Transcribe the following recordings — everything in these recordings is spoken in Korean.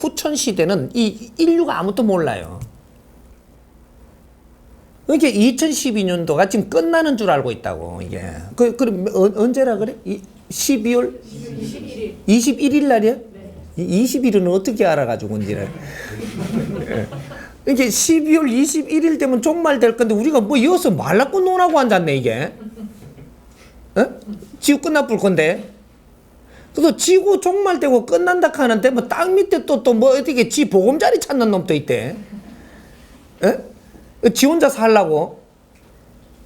후천 시대는 이 인류가 아무것도 몰라요. 이게 2012년도가 지금 끝나는 줄 알고 있다고 이게. 그 그럼 어, 언제라 그래? 이 12월 21일. 21일 날이야? 이 20일은 어떻게 알아가지고 온지를. 이게 12월 21일 되면 종말 될 건데 우리가 뭐 이어서 말라고 논하고 앉았네 이게. 어? 지구 끝나볼 건데. 그래서 지구 종말되고 끝난다 하는데 뭐 땅 밑에 또 또 뭐 어떻게 지 보금자리 찾는 놈도 있대. 에? 지 혼자 살라고.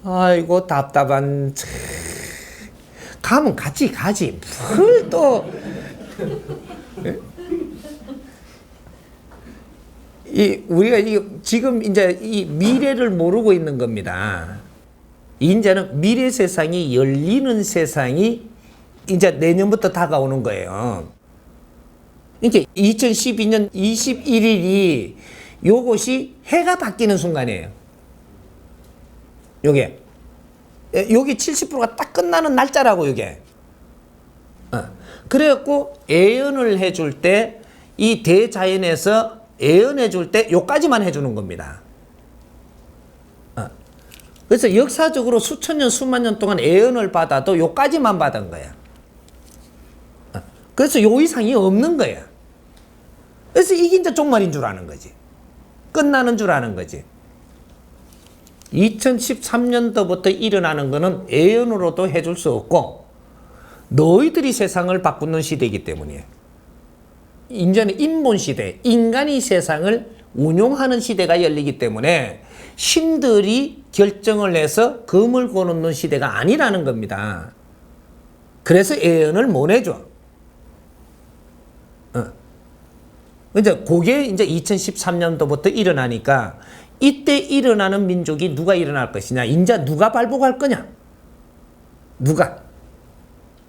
아이고 답답한. 참. 가면 같이 가지. 뭘 또. 이 우리가 이 지금 이제 이 미래를 모르고 있는 겁니다. 이제는 미래 세상이 열리는 세상이 이제 내년부터 다가오는 거예요. 이게 2012년 21일이 요것이 해가 바뀌는 순간이에요. 요게 예, 요게 70%가 딱 끝나는 날짜라고 요게. 어. 그래갖고 애연을 해줄 때 이 대자연에서 애연해 줄 때 요까지만 해주는 겁니다. 어. 그래서 역사적으로 수천 년, 수만 년 동안 애연을 받아도 요까지만 받은 거야. 어. 그래서 요 이상이 없는 거야. 그래서 이게 이제 종말인 줄 아는 거지. 끝나는 줄 아는 거지. 2013년도부터 일어나는 거는 애연으로도 해줄 수 없고 너희들이 세상을 바꾸는 시대이기 때문이에요. 이제는 인본 시대, 인간이 세상을 운용하는 시대가 열리기 때문에 신들이 결정을 해서 금을 거놓는 시대가 아니라는 겁니다. 그래서 애연을 못 해줘. 어. 이제 그게 이제 2013년도부터 일어나니까 이때 일어나는 민족이 누가 일어날 것이냐? 인자 누가 발복할 거냐? 누가?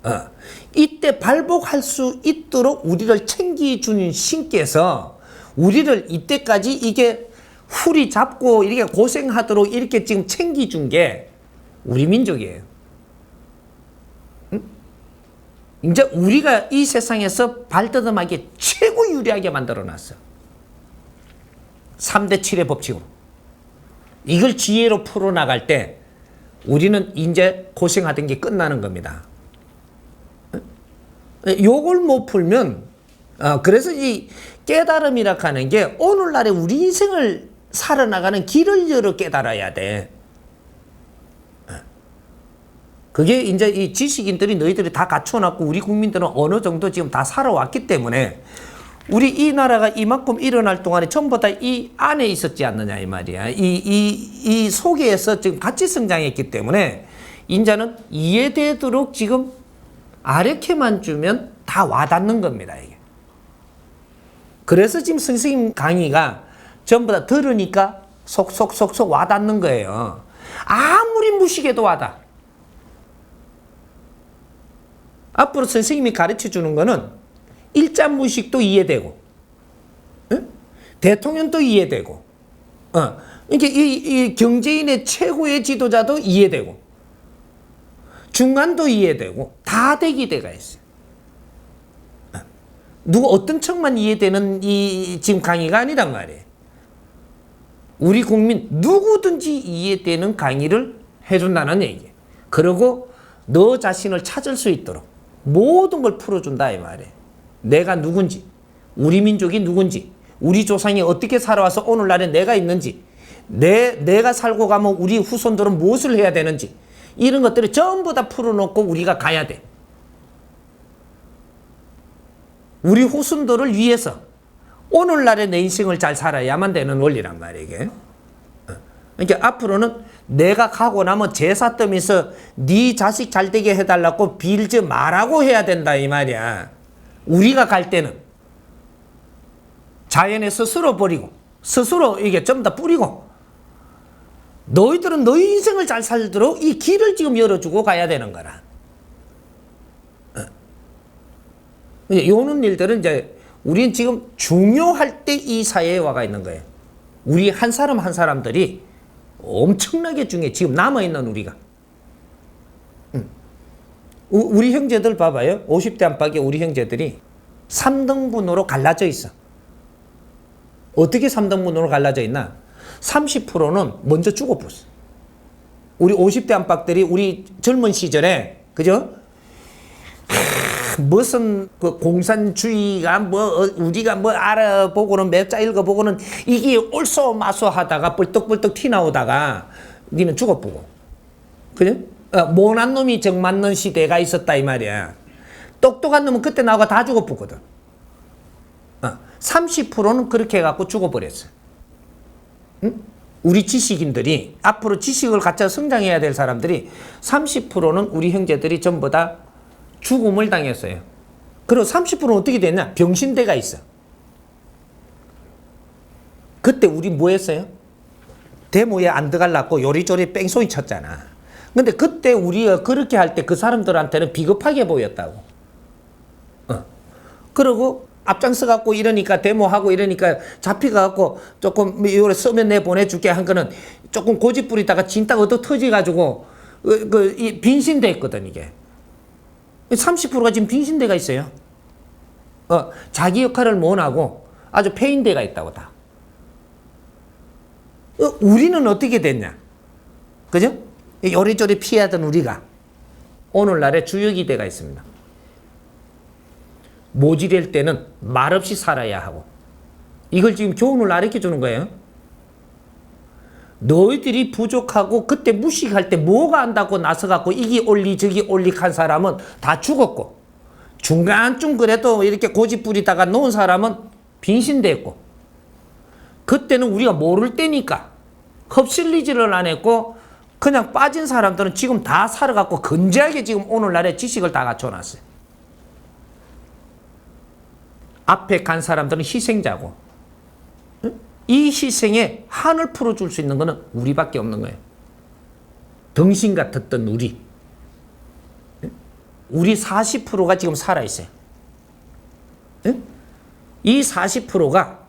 어. 이때 발복할 수 있도록 우리를 챙겨주는 신께서 우리를 이때까지 이게 풀이 잡고 이렇게 고생하도록 이렇게 지금 챙겨준 게 우리 민족이에요. 응? 이제 우리가 이 세상에서 발돋움하게 최고 유리하게 만들어 놨어. 3대 7의 법칙으로. 이걸 지혜로 풀어 나갈 때 우리는 이제 고생하던 게 끝나는 겁니다. 요걸 못 풀면 어, 그래서 이 깨달음이라 하는 게 오늘날의 우리 인생을 살아나가는 길을 열어 깨달아야 돼. 어. 그게 이제 이 지식인들이 너희들이 다 갖춰놨고 우리 국민들은 어느 정도 지금 다 살아왔기 때문에 우리 이 나라가 이만큼 일어날 동안에 전부 다 이 안에 있었지 않느냐 이 말이야. 이, 이, 이 속에서 지금 같이 성장했기 때문에 인자는 이해되도록 지금 아래케만 주면 다 와닿는 겁니다, 이게. 그래서 지금 선생님 강의가 전부 다 들으니까 속속속속 와닿는 거예요. 아무리 무식해도 와닿아. 앞으로 선생님이 가르쳐 주는 거는 일자 무식도 이해되고, 응? 대통령도 이해되고, 어. 이게 이, 이 경제인의 최고의 지도자도 이해되고, 중간도 이해되고 다 되기 돼가 있어요. 누구 어떤 척만 이해되는 이 지금 강의가 아니란 말이에요. 우리 국민 누구든지 이해되는 강의를 해준다는 얘기예요. 그리고 너 자신을 찾을 수 있도록 모든 걸 풀어준다 이 말이에요. 내가 누군지, 우리 민족이 누군지, 우리 조상이 어떻게 살아와서 오늘날에 내가 있는지, 내 내가 살고 가면 우리 후손들은 무엇을 해야 되는지 이런 것들을 전부 다 풀어놓고 우리가 가야 돼. 우리 후손들을 위해서 오늘날의 내 인생을 잘 살아야만 되는 원리란 말이야, 이게. 그러니까 앞으로는 내가 가고 나면 제사 떠면서 네 자식 잘 되게 해달라고 빌지 말라고 해야 된다, 이 말이야. 우리가 갈 때는 자연에 스스로 버리고, 스스로 이게 전부 다 뿌리고, 너희들은 너희 인생을 잘 살도록 이 길을 지금 열어주고 가야 되는 거라. 요는 일들은 이제 우리는 지금 중요할 때 이 사회에 와가 있는 거예요. 우리 한 사람 한 사람들이 엄청나게 중요해. 지금 남아있는 우리가. 음. 우- 우리 형제들 봐봐요. 50대 안팎의 우리 형제들이 3등분으로 갈라져 있어. 어떻게 3등분으로 갈라져 있나? 30%는 먼저 죽어버렸어. 우리 50대 안팎들이 우리 젊은 시절에 그죠? 하, 무슨 그 공산주의가 뭐 어, 우리가 뭐 알아보고는 맵자 읽어보고는 이게 옳소 마소 하다가 뻘떡뻘떡 티 나오다가 니는 죽어보고 그죠? 어, 못난 놈이 정 맞는 시대가 있었다 이 말이야. 똑똑한 놈은 그때 나오가 다 죽어보거든. 어, 30%는 그렇게 해갖고 죽어버렸어. 응? 우리 지식인들이 앞으로 지식을 갖춰 성장해야 될 사람들이 30%는 우리 형제들이 전부 다 죽음을 당했어요. 그리고 30%는 어떻게 됐냐? 병신대가 있어. 그때 우리 뭐 했어요? 데모에 안 들어갈라고 요리조리 뺑소니 쳤잖아. 근데 그때 우리가 그렇게 할 때 그 사람들한테는 비겁하게 보였다고. 어. 그러고 앞장서 갖고 이러니까 데모하고 이러니까 잡히가 갖고 조금 뭐 이거를 쓰면 내 보내줄게 한 거는 조금 고집 부리다가 진딱 얻어 터지 가지고 그이 빈신됐거든 이게. 30%가 지금 빈신대가 있어요. 어, 자기 역할을 못 하고 아주 폐인대가 있다고 다. 어, 우리는 어떻게 됐냐? 그죠? 이 요리조리 피하던 우리가 오늘날에 주역이대가 있습니다. 모질일 때는 말없이 살아야 하고 이걸 지금 교훈을 가르쳐 주는 거예요. 너희들이 부족하고 그때 무식할 때 뭐가 안다고 나서갖고 이기 올리 저기 올릭한 사람은 다 죽었고 중간쯤 그래도 이렇게 고집 부리다가 놓은 사람은 빈신됐고 그때는 우리가 모를 때니까 흡실리지를 안 했고 그냥 빠진 사람들은 지금 다 살아갖고 건재하게 지금 오늘날에 지식을 다 갖춰놨어요. 앞에 간 사람들은 희생자고 응? 이 희생에 한을 풀어줄 수 있는 것은 우리밖에 없는 거예요. 덩신 같았던 우리. 응? 우리 40%가 지금 살아있어요. 응? 이 40%가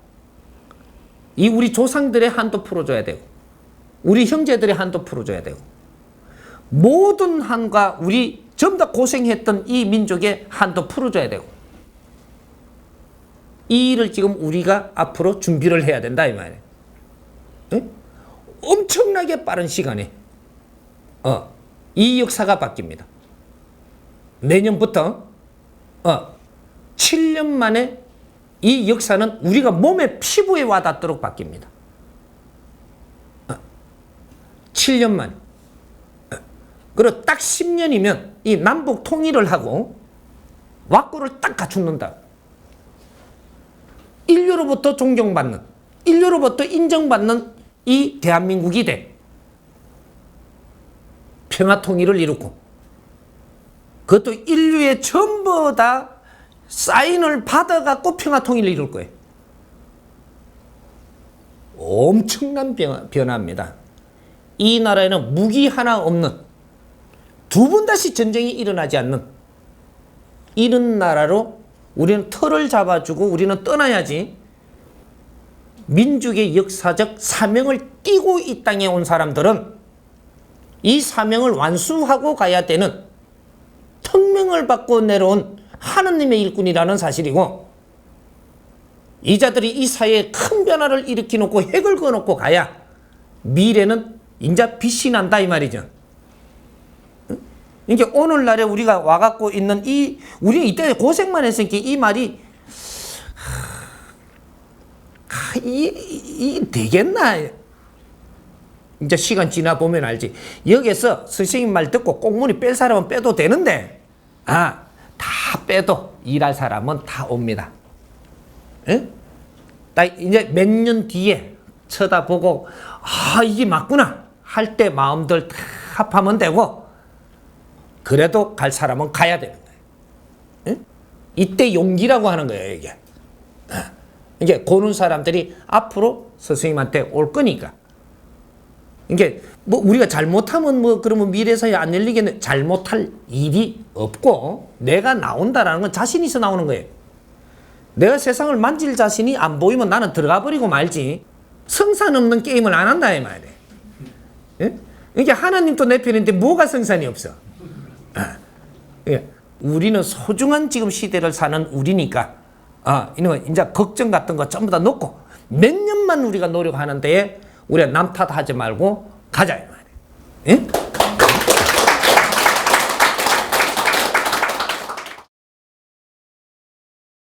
이 우리 조상들의 한도 풀어줘야 되고 우리 형제들의 한도 풀어줘야 되고 모든 한과 우리 전부 다 고생했던 이 민족의 한도 풀어줘야 되고 이 일을 지금 우리가 앞으로 준비를 해야 된다 이 말이에요. 응? 엄청나게 빠른 시간에 어, 이 역사가 바뀝니다. 내년부터 어, 7년 만에 이 역사는 우리가 몸에 피부에 와닿도록 바뀝니다. 어, 7년 만에. 어, 그리고 딱 10년이면 이 남북 통일을 하고 왁구를 딱 갖춘다. 인류로부터 존경받는, 인류로부터 인정받는 이 대한민국이 돼. 평화 통일을 이루고, 그것도 인류의 전부 다 사인을 받아갖고 평화 통일을 이룰 거예요. 엄청난 변화, 변화입니다. 이 나라에는 무기 하나 없는 두 번 다시 전쟁이 일어나지 않는 이런 나라로 우리는 틀을 잡아주고 우리는 떠나야지 민족의 역사적 사명을 띠고 이 땅에 온 사람들은 이 사명을 완수하고 가야 되는 특명을 받고 내려온 하느님의 일꾼이라는 사실이고 이자들이 이 사회에 큰 변화를 일으켜 놓고 핵을 그어 놓고 가야 미래는 인자 빛이 난다 이 말이죠. 이게 오늘날에 우리가 와갖고 있는 이 우리 이때 고생만 했으니까 이 말이 하, 이, 이, 이 되겠나? 이제 시간 지나 보면 알지. 여기서 선생님 말 듣고 꽁무니 뺄 사람은 빼도 되는데, 아, 다 빼도 일할 사람은 다 옵니다. 예? 딱 이제 몇 년 뒤에 쳐다보고, 아, 이게 맞구나. 할 때 마음들 다 합하면 되고, 그래도 갈 사람은 가야 되는 거예요. 예? 이때 용기라고 하는 거예요, 이게. 아, 이게 고는 사람들이 앞으로 스승님한테 올 거니까. 이게 뭐 우리가 잘못하면 뭐 그러면 미래사에 안 열리겠네. 잘못할 일이 없고 내가 나온다라는 건 자신 있어 나오는 거예요. 내가 세상을 만질 자신이 안 보이면 나는 들어가 버리고 말지. 성산 없는 게임을 안 한다 이 말이에요. 예? 이게 하나님도 내 편인데 뭐가 성산이 없어? 아, 예. 우리는 소중한 지금 시대를 사는 우리니까 아, 이놈 이제 걱정 같은 거 전부 다 놓고 몇 년만 우리가 노력하는데 우리가 남 탓하지 말고 가자 이 말이야. 예?